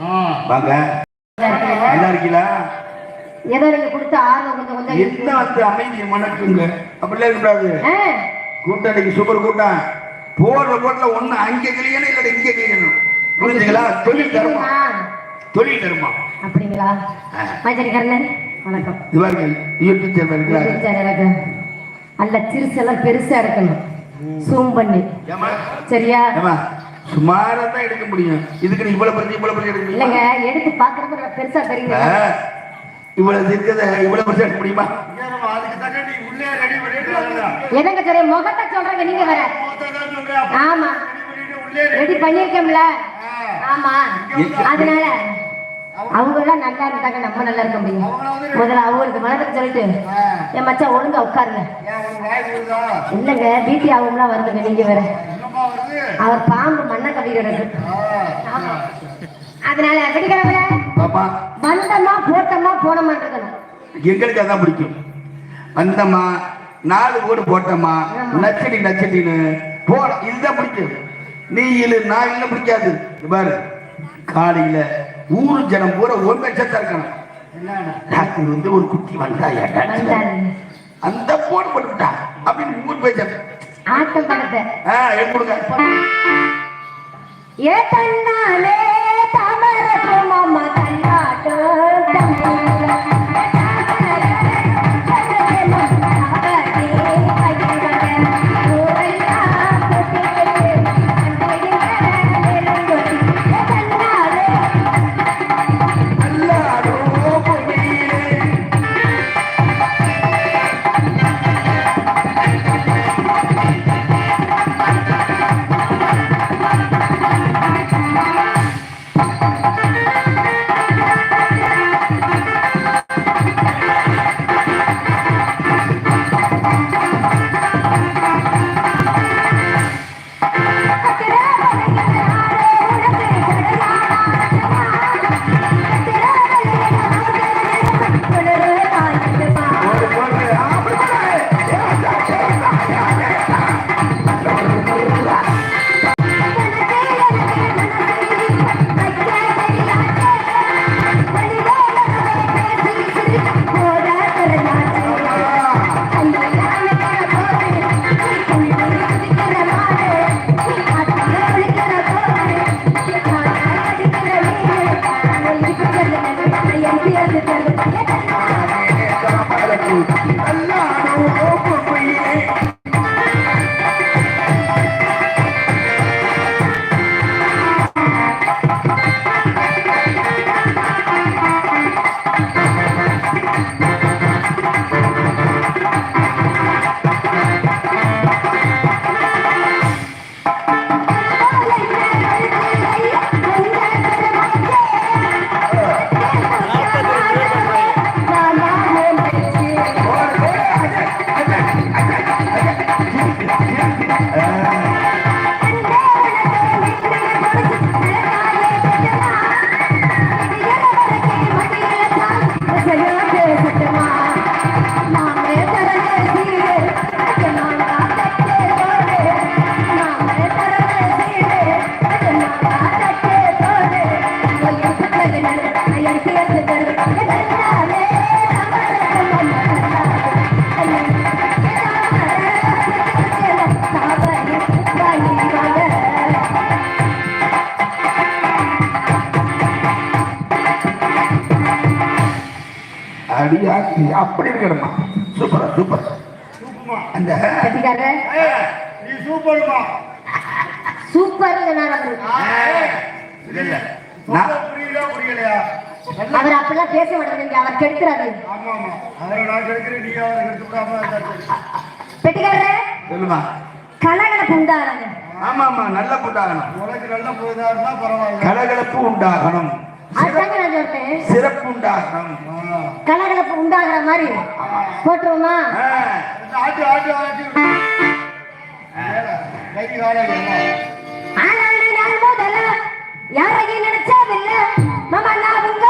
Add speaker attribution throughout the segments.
Speaker 1: வாங்க. நல்லா இருக்கீங்களா?
Speaker 2: ஏதோ நீங்க கொடுத்த ஆர்வம் கொஞ்சம் கொஞ்சம்
Speaker 1: என்ன வந்து அமைதி மணக்குங்க? அப்படிலாம் இருக்கக்கூடாது
Speaker 2: ஆ,
Speaker 1: கூட்டணிக்கு சூப்பர் கூட்டம். போடுற போட்டுல ஒண்ணு அங்க கிளியணும் இல்ல இங்க கிளியணும். புரிஞ்சுங்களா? தொழில் தருமா? தொழில் தருமா?
Speaker 2: அப்படிங்களா?
Speaker 1: ஆ.
Speaker 2: மஞ்சரி கர்ணன் வணக்கம்.
Speaker 1: பாருங்க யூடியூப் சேனல்
Speaker 2: எனக்கு நல்ல சிறுசெல்லாம் பெருசா எடுக்கணும் சூம் பண்ணி. சரியா?
Speaker 1: சுமாரா தான் எடுக்க முடியும். இதுக்கு நீ இவ்வளவு பிரச்சனை இவ்வளவு பிரச்சனை எடுக்க
Speaker 2: இல்லைங்க எடுத்து நல்லா பெருசா தெரியுங்க
Speaker 1: ஆ, இவ்வளவு இருக்கிறத இவ்வளவு பிரச்சனை எடுக்க முடியுமா?
Speaker 2: எதங்க சரி முகத்தை சொல்றேங்க நீங்க வேற. ஆமா. ரெடி பண்ணிருக்கோம்ல. ஆமா. அதனால அவங்க எல்லாம் நல்லா இருந்தாங்க நம்ம நல்லா இருக்க முடியும். முதல்ல அவங்களுக்கு மனதுக்கு சொல்லிட்டு என் மச்சான் ஒழுங்கா உட்காருங்க. இல்லைங்க பிபி ஆகும்லாம் வருதுங்க நீங்க வேற. அவர் பாம்பு மண்ண கவி கிடக்கு. அதனால வெடிக்கிறவங்க
Speaker 1: பாப்பா.
Speaker 2: வந்தமா போட்டமா போனமா இருக்கணும்
Speaker 1: எங்களுக்கு அதான் பிடிக்கும். வந்தம்மா நாலு கோடு போட்டம்மா நச்சடி நச்சடின்னு போட இதுதான் பிடிக்கும். நீ இல்லு நான் இல்ல பிடிக்காது. பாரு காலையில ஊரு ஜனம் பூரா ஒரு லட்சத்தா இருக்கணும் ராத்திரி வந்து ஒரு குட்டி
Speaker 2: வந்தாரு.
Speaker 1: அந்த போடு போட்டுட்டா அப்படின்னு ஊர் பேச்ச
Speaker 2: ஆட்டம் படத்தை ஏ தன்னாலே தாமர
Speaker 1: அடியா அப்படி இருக்கணுமா சூப்பரா சூப்பர். அந்த
Speaker 3: நீ சூப்பர்மா.
Speaker 2: சூப்பர்
Speaker 1: இல்ல, இல்ல. நான்
Speaker 3: புரியல புரியலையா
Speaker 2: அவர் அப்படிலாம் பேச மாட்டேங்க அவர் கெடுக்கிறாரு. பெட்டிக்காரர்
Speaker 1: சொல்லுமா.
Speaker 2: கலகலப்பு உண்டாகிறாங்க
Speaker 1: ஆமா ஆமா நல்ல புண்டாகணும்.
Speaker 3: உனக்கு நல்ல பரவாயில்ல.
Speaker 1: கலகலப்பு உண்டாகணும். சிறப்பு உண்டாகணும்
Speaker 2: கலகலப்பு உண்டாகிற மாதிரி. போட்டுருவோமா?
Speaker 3: ஆட்டு ஆட்டு ஆட்டு.
Speaker 2: யாரையும் நினைச்சதில்ல. மாமா நான் உங்களுக்கு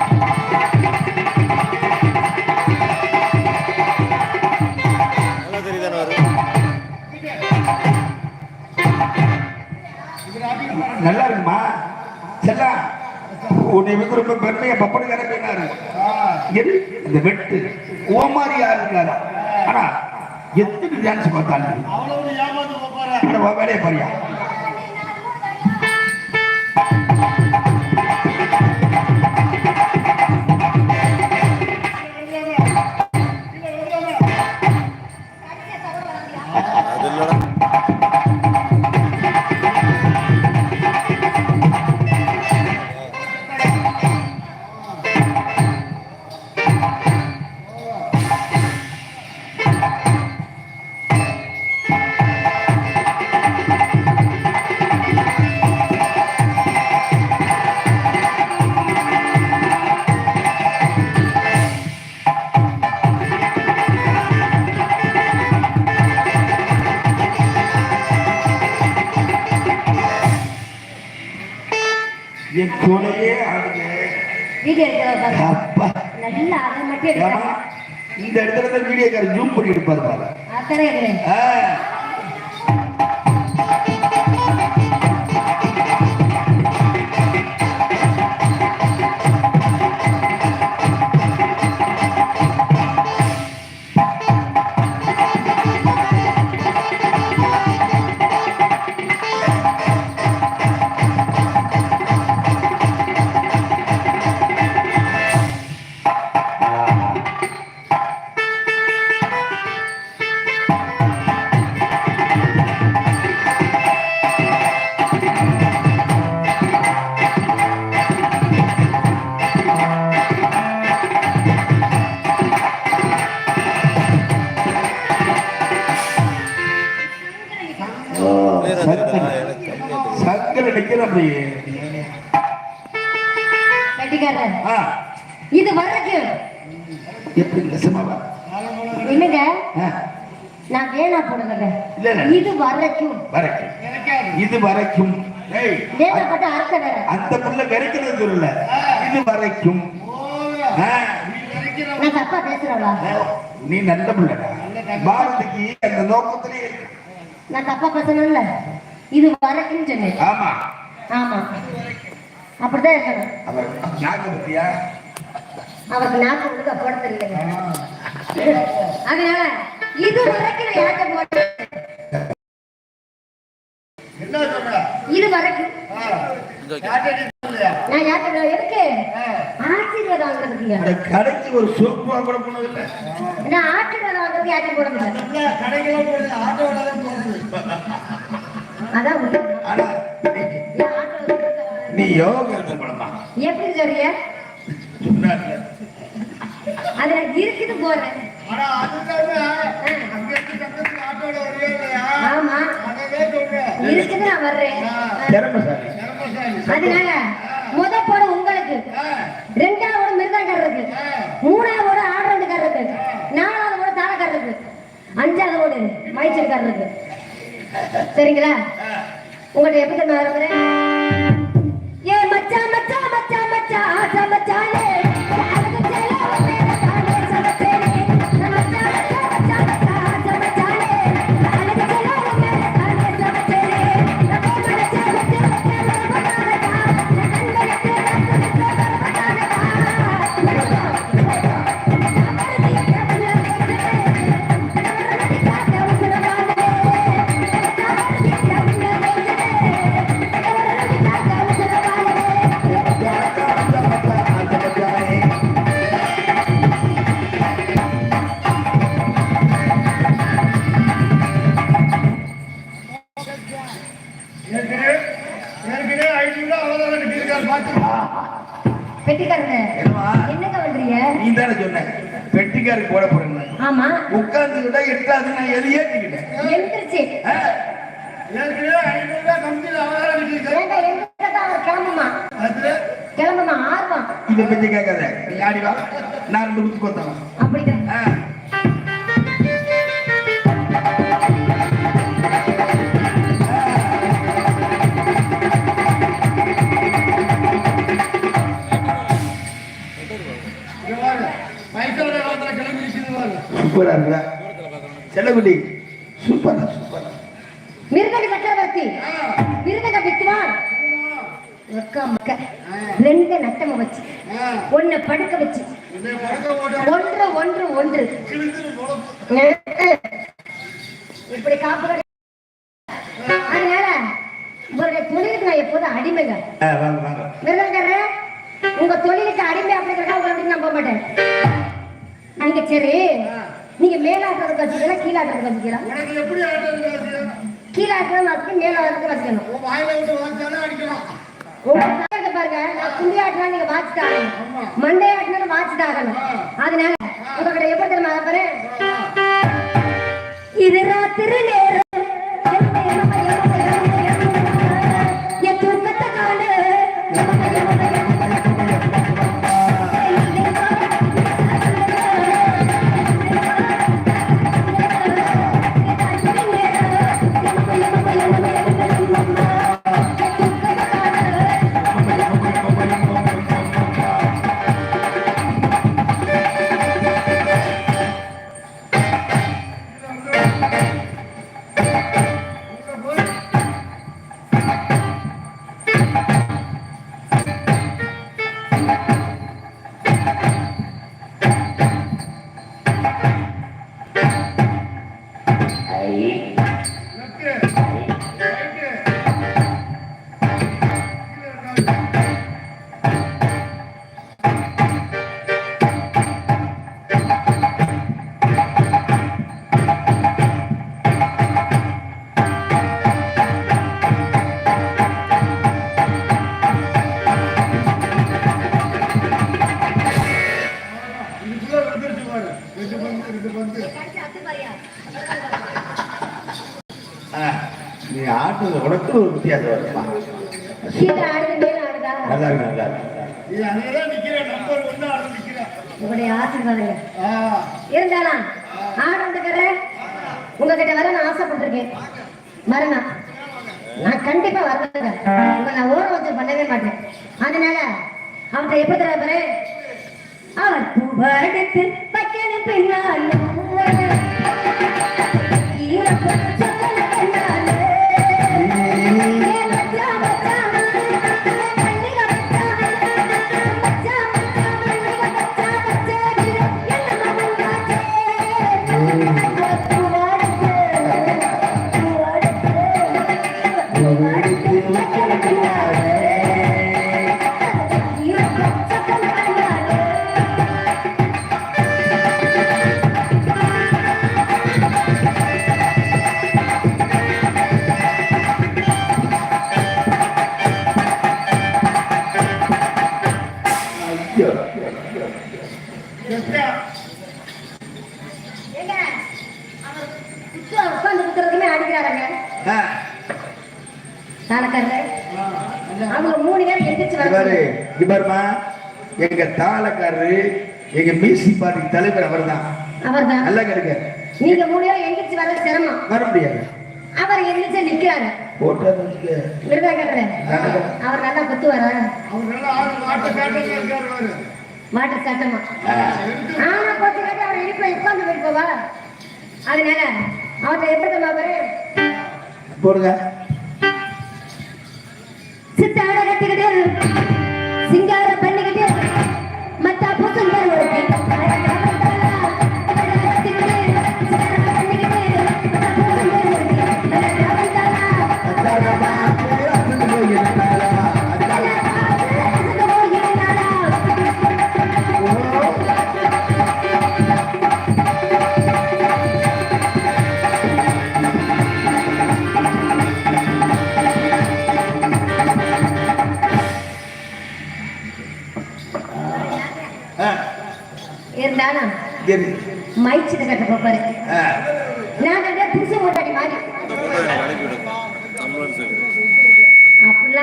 Speaker 4: நல்லா
Speaker 1: இருக்குமா? செல்லா உன்னை வந்து ரொம்ப பெருமையா கிடப்பினாரு எது? இந்த வெட்டு. ஓ மாதிரி யாரு இருக்காரு ஆனா எத்தனை டான்ஸ் பார்த்தாலும். வேலையை பாரியா? என் துணையே ஆடுது
Speaker 2: வீடியோ பாருங்க
Speaker 1: அப்பா.
Speaker 2: நல்லா அதை மட்டும்
Speaker 1: இந்த இடத்துல தான் ஜூம் பண்ணி எடுப்பாரு பாரு.
Speaker 2: கட்டிக்காரன்
Speaker 1: ஆ,
Speaker 2: இது வரைக்கும்
Speaker 1: எப்படி நெசமாவா
Speaker 2: என்னங்க? நான் வேணா போடுங்க. இது வரைக்கும்
Speaker 1: வரைக்கும் இது வரைக்கும் ஏய்,
Speaker 2: வேதப்பட்ட அர்த்தம் வேற
Speaker 1: அந்த புள்ள விரைக்கிறது சொல்லல இது வரைக்கும் ஆ,
Speaker 2: நான் தப்பா பேசுறவளா
Speaker 1: நீ நல்ல பிள்ளைடா. பாரதிக்கு அந்த நோக்கத்திலே.
Speaker 2: நான் தப்பா பேசணும்ல இது வரைக்கும் சொன்னேன்.
Speaker 1: ஆமா.
Speaker 2: ஆமா. அப்படிதான் இருக்கணும்.
Speaker 1: அவர் நாக்கு பத்தியா
Speaker 2: அவருக்கு நாக்கு கொடுக்க போட தெரியல அதனால இது வரைக்கும் யார்கிட்ட போட்டேன்
Speaker 3: என்ன சொல்ற
Speaker 2: இது வரைக்கும்.
Speaker 4: இந்த
Speaker 3: யார்கிட்ட நீ சொல்லலையா?
Speaker 2: நான் யார்கிட்ட இருக்கு ஆசீர்வாதம் வாங்குறதுக்கு
Speaker 1: அந்த கடைக்கு ஒரு சோப்பு கூட போனதில்லை.
Speaker 2: நான் ஆசீர்வாதம் வாங்குறதுக்கு யார்கிட்ட போட முடியல
Speaker 3: இல்ல, கடைக்கெல்லாம் போடுது, ஆட்டோவில தான் போடுது.
Speaker 2: அதான் உண்மை.
Speaker 1: ஆனா நீ-
Speaker 2: என் ஆட்டோல இருக்க-
Speaker 1: நீ யோகா இருக்க படமா
Speaker 2: எப்படி அதுல இருக்குது போறேன்? ஆமா. இருக்குது நான் வர்றேன். அதனால முத போட உங்களுக்கு. ரெண்டாவது மிருதங்கர் இருக்கு மூணாவது ஆடுறதுக்கார் இருக்கு நாலாவது ஓட தாளக்கார் இருக்கு அஞ்சாவது ஓடு மைச்சல்கார் இருக்கு சரிங்களா உங்கள்ட்ட எப்படி தெரியுமா இருக்கிறேன் ஏ மச்சான் மச்சான் மச்சான் மச்சான்
Speaker 1: என்னம்மா?
Speaker 2: என்னங்க பண்றீங்க
Speaker 1: நீ தானே சொன்ன. பெட்டிக்காருக்கு போட
Speaker 2: ஆமா.
Speaker 1: உட்கார்ந்துக்கிட்டா எட்டாது நான் எது ஏற்றிக்கிட்டேன்
Speaker 2: எந்திரிச்சு
Speaker 1: ஆ,
Speaker 3: ஏற்கனவே ஐநூறு ரூபாய் கம்பெனியில் அவதாரம்
Speaker 2: கிளம்புமா? கிளம்புமா? ஆர்வம்.
Speaker 1: இதை பத்தி கேட்காத. நீ ஆடி வா. நான் குத்து கொத்தலாம்
Speaker 2: அப்படிதான்
Speaker 1: சூப்பரா இருக்குதா செல்லக்குட்டி சூப்பரா சூப்பரா
Speaker 2: மிருதக சக்கரவர்த்தி மிருதக வித்வான். அக்கா மக்க ரெண்டு நட்டம வச்சு ஒன்ன படுக்க வச்சு ஒன்று ஒன்று ஒன்று. இப்படி காப்புகள் அதனால உங்களுடைய தொழிலுக்கு நான் எப்போதும் அடிமைங்க. மிருதங்கர உங்க தொழிலுக்கு அடிமை அப்படிங்கிறதா உங்களை போக மாட்டேன். நீங்க சரி. நீங்க மேலாட்டுறதுக்கு வச்சுக்கலாம் கீழாட்டுறதுக்கு வச்சுக்கலாம்
Speaker 3: உனக்கு எப்படி ஆடுறது ராஜு?
Speaker 2: கீழாட்டுறது வச்சுக்கணும் மேலாட்டுறதுக்கு வச்சுக்கணும்
Speaker 3: உன் வாயில விட்டு வாங்கிட்டாலே அடிக்கலாம்.
Speaker 2: உங்க தாயத்தை பாருங்க குண்டி ஆட்டினா நீங்க வாட்சிட்டு ஆகணும். மண்டே ஆட்டினாலும் வாட்சிட்டு ஆகணும். அதனால உங்ககிட்ட எப்படி தெரியுமா பாரு இது ராத்திரி நேரம். என் தூக்கத்தை காணு.
Speaker 3: பந்து, ரெண்டு பந்து.
Speaker 1: ஆ, நீ ஆட்டுறது உனக்கு ஒரு வித்தியாசம் வருமா? நல்லா இருக்கு நல்லா
Speaker 2: இருந்தாலும் ஆடுறதுக்கிற உங்ககிட்ட வர நான் ஆசைப்பட்டிருக்கேன். வரணும் நான் கண்டிப்பா வருவேங்க உங்களை நான் ஓர வச்சு பண்ணவே மாட்டேன். அதனால அவர்கிட்ட எப்படி தர
Speaker 1: depende. தாளக்காரரு எங்க மியூசிக் பார்ட்டி தலைவர் அவர்தான்.
Speaker 2: அவர்தான்?
Speaker 1: நல்லா கெடுக்க
Speaker 2: நீங்க மூணு பேரும் எந்திரிச்சு வர்றது சிரமம்.
Speaker 1: வர முடியாது.
Speaker 2: அவர் எந்திரிச்சு நிக்கிறாரு.
Speaker 1: போட்டா
Speaker 2: அவர் நல்லா குத்துவாரா?
Speaker 3: அவர் நல்லா இருக்காரு.
Speaker 2: மாட்டு சட்டமா? ஆனா நேரம் அவர் இடிப்ப உட்கார்ந்து போயிருப்பவா அதனால அவர்கிட்ட எப்படி தெரியுமா பாரு?
Speaker 1: போடுங்க.
Speaker 2: சித்தாட கட்டிக்கிட்டு
Speaker 1: ஆ,
Speaker 2: இருந்தாலும்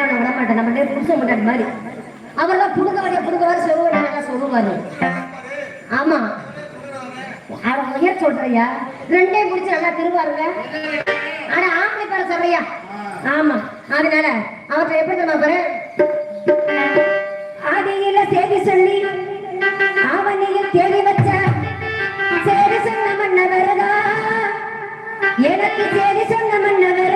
Speaker 2: அப்படிலாம் நான் விட மாட்டேன். நம்ம அப்படியே புதுசு மாதிரி. அவர் தான் புடுங்க வழியை புடுங்குவாரு சொல்லுவாரு நல்லா சொல்லுவாரு? ஆமா. அவ உயர் சொல்றியா? ரெண்டே பிடிச்சி நல்லா திருவாருங்க. ஆனா ஆம்பளை பேர சொல்றியா? ஆமா. அதனால அவற்றை எப்படி நம்ம பாரு ஆதியில செய்தி சொல்லி அவனையும் தேடி வச்ச சேரி சொன்ன மன்ன எனக்கு சேரி சொன்ன மன்னவர்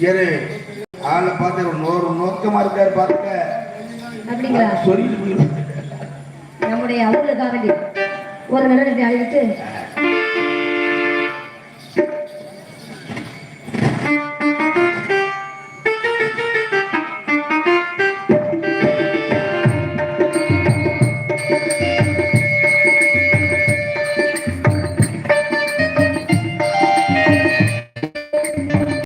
Speaker 1: இரு. ஆளை பார்த்து ஒரு நோறு நோக்கமா இருக்காரு பார்த்துக்க
Speaker 2: அப்படிங்களா
Speaker 1: போயிரு.
Speaker 2: நம்முடைய அவங்களுக்காக ஒரு நிலத்தை அழிவிட்டு